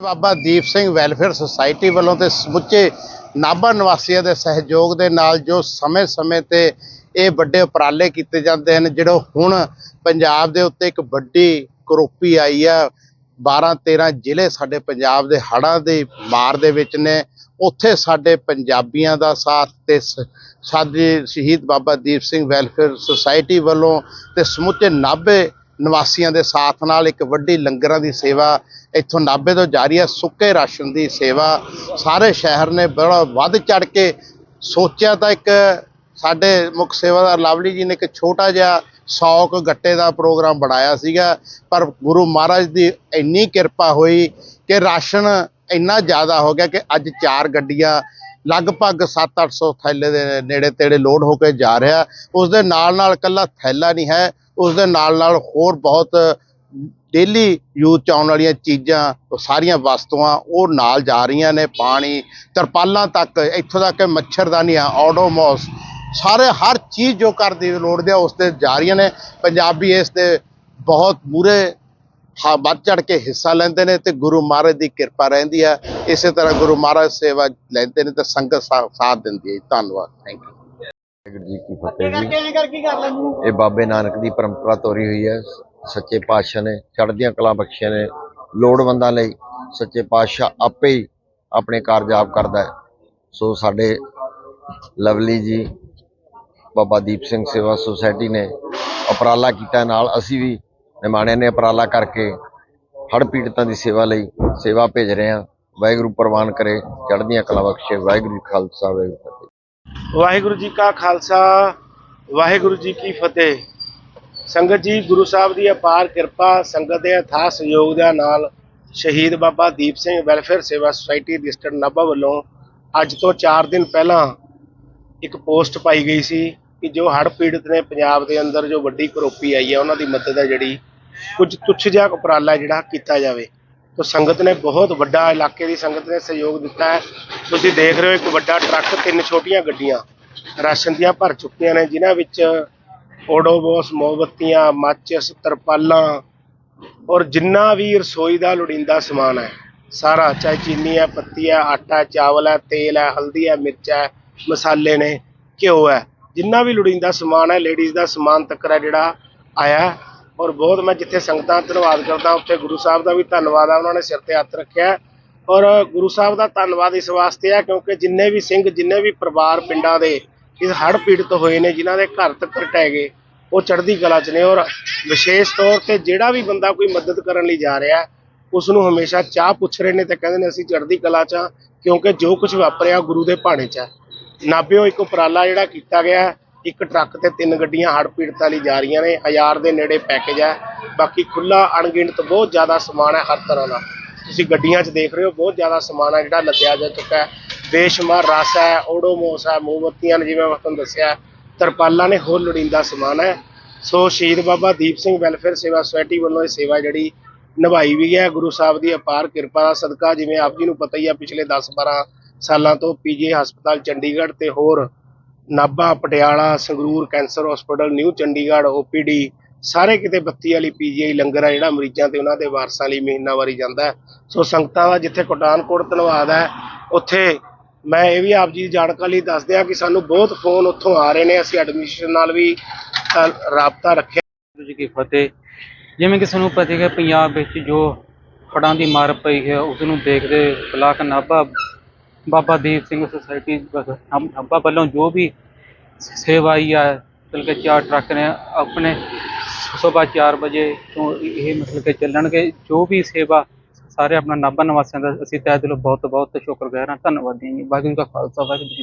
ਬਾਬਾ Deep Singh welfare society ਵੱਲੋਂ ਤੇ ਸਮੁੱਚੇ ਨਾਭਾ ਨਿਵਾਸੀਆਂ ਦੇ ਸਹਿਯੋਗ ਦੇ ਨਾਲ ਜੋ ਸਮੇਂ-ਸਮੇਂ ਤੇ ਇਹ ਵੱਡੇ ਉਪਰਾਲੇ ਕੀਤੇ ਜਾਂਦੇ ਹਨ, ਜਿਹੜਾ ਹੁਣ ਪੰਜਾਬ ਦੇ ਉੱਤੇ ਇੱਕ ਵੱਡੀ ਕਰੋਪੀ ਆਈ ਆ 12 13 ਜ਼ਿਲ੍ਹੇ ਸਾਡੇ ਪੰਜਾਬ ਦੇ ਹੜ੍ਹਾਂ ਦੀ ਮਾਰ ਦੇ ਵਿੱਚ ਨੇ, ਉੱਥੇ ਸਾਡੇ ਪੰਜਾਬੀਆਂ ਦਾ ਸਾਥ ਤੇ ਸ- ਸਾਡੇ ਸ਼ਹੀਦ ਬਾਬਾ ਦੀਪ ਸਿੰਘ ਵੈਲਫੇਅਰ ਸੁਸਾਇਟੀ ਵੱਲੋਂ ਤੇ ਸਮੁੱਚੇ ਨਾਭੇ ਨਿਵਾਸੀਆਂ ਦੇ ਸਾਥ ਨਾਲ ਇੱਕ ਵੱਡੀ ਲੰਗਰਾਂ ਦੀ ਸੇਵਾ ਇੱਥੋਂ ਨਾਭੇ ਤੋਂ ਜਾਰੀ ਹੈ। ਸੁੱਕੇ ਰਾਸ਼ਨ ਦੀ ਸੇਵਾ ਸਾਰੇ ਸ਼ਹਿਰ ਨੇ ਬੜਾ ਵੱਧ ਚੜ ਕੇ ਸੋਚਿਆ ਤਾਂ ਇੱਕ ਸਾਡੇ ਮੁੱਖ ਸੇਵਾਦਾਰ ਲਵਲੀ ਜੀ ਨੇ ਇੱਕ ਛੋਟਾ ਜਿਹਾ ਸੌਕ ਗੱਟੇ ਦਾ ਪ੍ਰੋਗਰਾਮ ਬਣਾਇਆ ਸੀਗਾ, ਪਰ ਗੁਰੂ ਮਹਾਰਾਜ ਦੀ ਇੰਨੀ ਕਿਰਪਾ ਹੋਈ ਕਿ ਰਾਸ਼ਨ ਇੰਨਾ ਜ਼ਿਆਦਾ ਹੋ ਗਿਆ ਕਿ ਅੱਜ ਚਾਰ ਗੱਡੀਆਂ ਲਗਭਗ 7-800 ਥੈਲੇ ਦੇ ਨੇੜੇ ਤੇੜੇ ਲੋਡ ਹੋ ਕੇ ਜਾ ਰਿਹਾ। ਉਸ ਦੇ ਨਾਲ ਨਾਲ ਇਕੱਲਾ ਥੈਲਾ ਨਹੀਂ ਹੈ ਉਸ ਦੇ ਨਾਲ ਨਾਲ ਹੋਰ ਬਹੁਤ ਡੇਲੀ ਯੂਜ਼ ਚ ਆਉਣ ਵਾਲੀਆਂ ਚੀਜ਼ਾਂ ਸਾਰੀਆਂ ਵਸਤੂਆਂ ਉਹ ਨਾਲ ਜਾ ਰਹੀਆਂ ਨੇ ਪਾਣੀ ਤਰਪਾਲਾਂ ਤੱਕ ਇੱਥੋਂ ਤੱਕ ਮੱਛਰਦਾਨੀਆਂ ਆਡੋਮੋਸ ਸਾਰੇ ਹਰ ਚੀਜ਼ ਜੋ ਘਰ ਦੀ ਲੋੜ ਦੇ ਆ, ਉਸ ਤੇ ਜਾ ਰਹੀਆਂ ਨੇ। ਪੰਜਾਬੀ ਇਸ ਦੇ ਬਹੁਤ ਮੂਰੇ ਹਾਂ ਵੱਧ ਚੜ ਕੇ ਹਿੱਸਾ ਲੈਂਦੇ ਨੇ ਤੇ ਗੁਰੂ ਮਹਾਰਾਜ ਦੀ ਕਿਰਪਾ ਰਹਿੰਦੀ ਹੈ ਇਸੇ ਤਰ੍ਹਾਂ ਗੁਰੂ ਮਹਾਰਾਜ ਸੇਵਾ ਲੈਂਦੇ ਨੇ ਤੇ ਸੰਗਤ ਸਾ- ਸਾਥ ਦਿੰਦੀ ਹੈ ਜੀ। ਧੰਨਵਾਦ। ਥੈਂਕ ਯੂ ਵਾਹਿਗੁਰੂ ਜੀ ਕੀ ਫਤਿਹ ਜੀ। ਇਹ ਬਾਬੇ ਨਾਨਕ ਦੀ ਪਰੰਪਰਾ ਤੋਰੀ ਹੋਈ ਹੈ। ਸੱਚੇ ਪਾਤਸ਼ਾਹ ਨੇ ਚੜ੍ਹਦੀਆਂ ਕਲਾ ਬਖਸ਼ੀਆਂ ਨੇ ਲੋੜਵੰਦਾਂ ਲਈ ਸੱਚੇ ਪਾਤਸ਼ਾਹ ਆਪੇ ਹੀ ਆਪਣੇ ਕਾਰਜ ਆਪ ਕਰਦਾ ਹੈ। ਸੋ ਸਾਡੇ ਲਵਲੀ ਜੀ ਬਾਬਾ ਦੀਪ ਸਿੰਘ ਸੇਵਾ ਸੁਸਾਇਟੀ ਨੇ ਉਪਰਾਲਾ ਕੀਤਾ। ਨਾਲ ਅਸੀਂ ਵੀ ਨਿਮਾਣਿਆਂ ਨੇ ਉਪਰਾਲਾ ਕਰਕੇ ਹੜ੍ਹ ਪੀੜਤਾਂ ਦੀ ਸੇਵਾ ਲਈ ਸੇਵਾ ਭੇਜ ਰਹੇ ਹਾਂ। ਵਾਹਿਗੁਰੂ ਪ੍ਰਵਾਨ ਕਰੇ ਚੜ੍ਹਦੀਆਂ ਕਲਾ ਬਖਸ਼ੇ। ਵਾਹਿਗੁਰੂ ਖਾਲਸਾ ਵਾਹਿਗੁਰੂ ਵਾਹਿਗੁਰੂ ਜੀ ਕਾ ਖਾਲਸਾ, ਵਾਹਿਗੁਰੂ ਜੀ ਕੀ ਫਤਿਹ। ਸੰਗਤ ਜੀ, ਗੁਰੂ ਸਾਹਿਬ ਦੀ ਅਪਾਰ ਕਿਰਪਾ, ਸੰਗਤ ਦੇ ਅਥਾਹ ਸਹਿਯੋਗ ਦੇ ਨਾਲ Shaheed Baba Deep Singh welfare Sewa society registered Nabha ਵੱਲੋਂ ਅੱਜ ਤੋਂ 4 ਦਿਨ ਪਹਿਲਾਂ ਇੱਕ ਪੋਸਟ ਪਾਈ ਗਈ ਸੀ ਕਿ ਜੋ ਹੜ੍ਹ ਪੀੜਤ ਨੇ ਪੰਜਾਬ ਦੇ ਅੰਦਰ ਜੋ ਵੱਡੀ ਕਰੋਪੀ ਆਈ ਹੈ, ਉਹਨਾਂ ਦੀ ਮਦਦ ਹੈ ਜਿਹੜੀ ਕੁਝ ਤੁੱਛ ਜਿਹਾ ਉਪਰਾਲਾ ਜਿਹੜਾ ਕੀਤਾ ਜਾਵੇ। ਤੋ ਸੰਗਤ ਨੇ ਬਹੁਤ ਵੱਡਾ ਇਲਾਕੇ ਦੀ ਸੰਗਤ ਨੇ ਸਹਿਯੋਗ ਦਿੱਤਾ ਹੈ। ਤੁਸੀਂ ਦੇਖ ਰਹੇ ਹੋ ਇੱਕ ਵੱਡਾ ਟਰੱਕ, ਤਿੰਨ ਛੋਟੀਆਂ ਗੱਡੀਆਂ ਰਾਸ਼ਨ ਦੀਆਂ ਭਰ ਚੁੱਕੀਆਂ ਨੇ, ਜਿਨ੍ਹਾਂ ਵਿੱਚ ਓਡੋਬੋਸ ਮੋਮਬੱਤੀਆਂ ਮਾਚਿਸ ਤਰਪਾਲਾਂ ਔਰ ਜਿੰਨਾ ਵੀ ਰਸੋਈ ਦਾ ਲੋੜੀਂਦਾ ਸਮਾਨ ਹੈ, ਸਾਰਾ, ਚਾਹੇ ਚੀਨੀ ਹੈ, ਪੱਤੀ ਹੈ, ਆਟਾ ਚਾਵਲ ਹੈ, ਤੇਲ ਹੈ, ਹਲਦੀ ਹੈ, ਮਿਰਚ ਹੈ, ਮਸਾਲੇ ਨੇ, ਘਿਓ ਹੈ। ਜਿੰਨਾ ਵੀ ਲੋੜੀਂਦਾ ਸਮਾਨ ਹੈ, ਲੇਡੀਜ਼ ਦਾ ਸਮਾਨ ਤੱਕ ਹੈ ਜਿਹੜਾ ਆਇਆ ਔਰ ਬਹੁਤ ਮੈਂ ਜਿੱਥੇ ਸੰਗਤਾਂ ਦਾ ਧੰਨਵਾਦ ਕਰਦਾ ਉੱਥੇ ਗੁਰੂ ਸਾਹਿਬ ਦਾ ਵੀ ਧੰਨਵਾਦ ਆ ਉਹਨਾਂ ਨੇ ਸਿਰ ਤੇ ਹੱਥ ਰੱਖਿਆ ਔਰ ਗੁਰੂ ਸਾਹਿਬ ਦਾ ਧੰਨਵਾਦ ਇਸ ਵਾਸਤੇ ਆ ਕਿਉਂਕਿ ਜਿੰਨੇ ਵੀ ਸਿੰਘ ਜਿੰਨੇ ਵੀ ਪਰਿਵਾਰ ਪਿੰਡਾਂ ਦੇ ਇਸ ਹੜ੍ਹ ਪੀੜਤ ਹੋਏ ਨੇ ਜਿਨ੍ਹਾਂ ਦੇ ਘਰ ਤੱਕ ਢਹਿ ਗਏ ਉਹ ਚੜ੍ਹਦੀ ਕਲਾ 'ਚ ਨੇ। ਔਰ ਵਿਸ਼ੇਸ਼ ਤੌਰ ਤੇ ਜਿਹੜਾ ਵੀ ਬੰਦਾ ਕੋਈ ਮਦਦ ਕਰਨ ਲਈ ਜਾ ਰਿਹਾ ਹੈ, ਉਸ ਨੂੰ ਹਮੇਸ਼ਾ ਚਾਹ ਪੁੱਛ ਰਹੇ ਨੇ ਤੇ ਕਹਿੰਦੇ ਨੇ ਅਸੀਂ ਚੜ੍ਹਦੀ ਕਲਾ 'ਚ ਹਾਂ ਕਿਉਂਕਿ ਜੋ ਕੁਝ ਵਾਪਰਿਆ ਗੁਰੂ ਦੇ ਭਾਣੇ 'ਚ ਹੈ ਨਾਭਿਓ ਇੱਕ ਉਪਰਾਲਾ ਜਿਹੜਾ ਕੀਤਾ ਗਿਆ ਇੱਕ ਟਰੱਕ ਤੇ ਤਿੰਨ ਗੱਡੀਆਂ ਹੜ੍ਹ ਪੀੜਤਾਂ ਲਈ ਜਾ ਰਹੀਆਂ ਨੇ। ਹਜ਼ਾਰ ਦੇ ਨੇੜੇ ਪੈਕੇਜ ਹੈ। ਬਾਕੀ ਖੁੱਲਾ ਅਣਗਿਣਤ ਬਹੁਤ ਜ਼ਿਆਦਾ ਸਮਾਨ ਹੈ ਹਰ ਤਰ੍ਹਾਂ ਦਾ। ਤੁਸੀਂ ਗੱਡੀਆਂ 'ਚ ਦੇਖ ਰਹੇ ਹੋ, ਬਹੁਤ ਜ਼ਿਆਦਾ ਸਮਾਨ ਹੈ ਜਿਹੜਾ ਲੱਦਿਆ ਜਾ ਚੁੱਕਾ ਹੈ। ਬੇਸ਼ੁਮਾਰ ਰਸ ਹੈ, ਓਡੋਮੋਸ ਹੈ, ਮੋਮਬੱਤੀਆਂ ਨੇ ਜਿਵੇਂ ਮੈਂ ਤੁਹਾਨੂੰ ਦੱਸਿਆ, ਤਰਪਾਲਾਂ ਨੇ ਹੋਰ ਲੋੜੀਂਦਾ ਸਮਾਨ ਹੈ। ਸੋ ਸ਼ਹੀਦ ਬਾਬਾ ਦੀਪ ਸਿੰਘ ਵੈਲਫੇਅਰ ਸੇਵਾ ਸੁਸਾਇਟੀ ਵੱਲੋਂ ਇਹ ਸੇਵਾ ਜਿਹੜੀ ਨਿਭਾਈ ਵੀ ਹੈ। ਗੁਰੂ ਸਾਹਿਬ ਦੀ ਅਪਾਰ ਕਿਰਪਾ ਦਾ ਸਦਕਾ, ਜਿਵੇਂ ਆਪ ਜੀ ਨੂੰ ਪਤਾ ਹੀ ਆ, ਪਿਛਲੇ 10-12 ਸਾਲਾਂ ਤੋਂ ਪੀਜੀ ਹਸਪਤਾਲ ਚੰਡੀਗੜ੍ਹ ਤੇ ਹੋਰ Nabha, Patiala, Sangrur, cancer hospital new Chandigarh OPD ਸਾਰੇ ਕਿਤੇ ਬੱਤੀ ਵਾਲੀ ਪੀਜੀਆਈ ਲੰਗਰ ਆ ਜਿਹੜਾ ਮਰੀਜ਼ਾਂ ਤੇ ਉਹਨਾਂ ਦੇ ਵਾਰਸਾਂ ਲਈ ਮਹੀਨਾਵਾਰੀ ਜਾਂਦਾ ਸੋ ਸੰਗਤਾਂ ਦਾ ਜਿੱਥੇ ਕੋਟਾਨਕੋਟ, ਧੰਨਵਾਦ ਹੈ। ਉੱਥੇ ਮੈਂ ਇਹ ਵੀ ਆਪ ਜੀ ਦੀ ਜਾਣਕਾਰੀ ਲਈ ਦੱਸ ਦਿਆਂ ਕਿ ਸਾਨੂੰ ਬਹੁਤ ਫੋਨ ਉੱਥੋਂ ਆ ਰਹੇ ਨੇ। ਅਸੀਂ ਐਡਮਿਨਿਸਟ੍ਰੇਸ਼ਨ ਨਾਲ ਵੀ ਰਾਬਤਾ ਰੱਖਿਆ। ਜੀ ਕੀ ਫਤਿਹ। ਜਿਵੇਂ ਕਿ ਸਾਨੂੰ ਪਤਾ ਹੈ ਪੰਜਾਬ ਵਿੱਚ ਜੋ ਫੜਾਂ ਦੀ ਮਾਰ ਪਈ ਹੈ ਉਸ ਨੂੰ ਦੇਖਦੇ ਬਲਾਕ ਨਾਭਾ ਬਾਬਾ ਦੀਪ ਸਿੰਘ ਸੁਸਾਇਟੀ ਨਾਭਾ ਵੱਲੋਂ ਜੋ ਵੀ ਸੇਵਾ ਆਈ ਹੈ ਮਤਲਬ ਕਿ ਚਾਰ ਟਰੱਕ ਨੇ ਆਪਣੇ ਸਵੇਰ 4 ਵਜੇ ਤੋਂ ਇਹ ਮਤਲਬ ਕਿ ਚੱਲਣਗੇ, ਜੋ ਵੀ ਸੇਵਾ ਸਾਰੇ ਆਪਣਾ ਨਾਭਾ ਨਿਵਾਸੀਆਂ ਦਾ ਅਸੀਂ ਤਹਿ ਦਿਲੋਂ ਬਹੁਤ ਬਹੁਤ ਸ਼ੁਕਰਗੁਜ਼ਾਰ ਹਾਂ। ਧੰਨਵਾਦੀ ਹਾਂ ਵਾਹਿਗੁਰੂ ਜੀ ਕਾ ਖਾਲਸਾ, ਵਾਹਿਗੁਰੂ ਜੀ